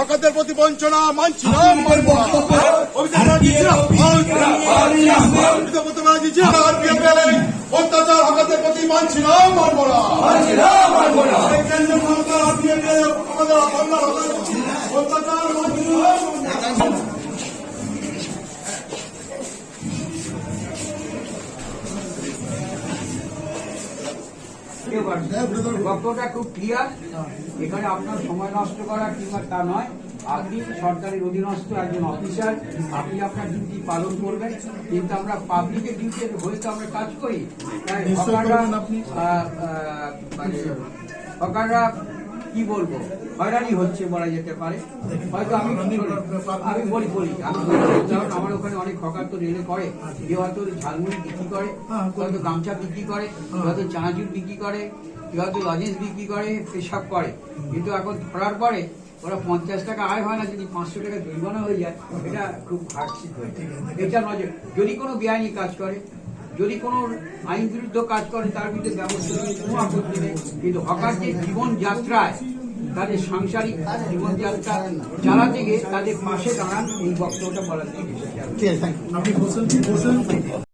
হকারদের প্রতি বঞ্চনা মানছি না অত্যাচার হকারদের প্রতি মানছি না মানবো না এই বক্তব্যটা খুব ক্লিয়ার এখানে আপনার সময় নষ্ট করা কিংবা তা নয়। আপনি সরকারের অধীনস্থ একজন অফিসার আপনি আপনার ডিউটি পালন করবেন। কিন্তু আমরা পাবলিকের ডিউটি হয়ে তো আমরা কাজ করি। তাই মানে হকাররা কি বলব? হয়রানি হচ্ছে বলা যেতে পারে। হয়তো আমি আমি বলি বলি। আমি আমার ওখানে অনেক হকার তো রেলে করে। কেউ হয়তো ঝালমুড়ি বিক্রি করে কেউ হয়তো গামছা বিক্রি করে কেউ হয়তো চানাচুর বিক্রি করে কেউ হয়তো লজেন্স বিক্রি করে পেশাব করে। কিন্তু এখন ধরার পরে ওরা পঞ্চাশ টাকা আয় হয় না যদি পাঁচশো টাকা জরিমানা হয়ে যায় এটা খুব হার্ডশিপ হয়ে এটা নজর যদি কোনো বেআইনি কাজ করে যদি কোনো আইন বিরুদ্ধ কাজ করে তার বিরুদ্ধে ব্যবস্থা কোনো আপত্তি নেই। কিন্তু হকার যে জীবন যাত্রায় তাদের সাংসারিক জীবনযাত্রা যারা থেকে তাদের পাশে দাঁড়ান এই বক্তব্যটা বলার আপনি বসেন বসেন।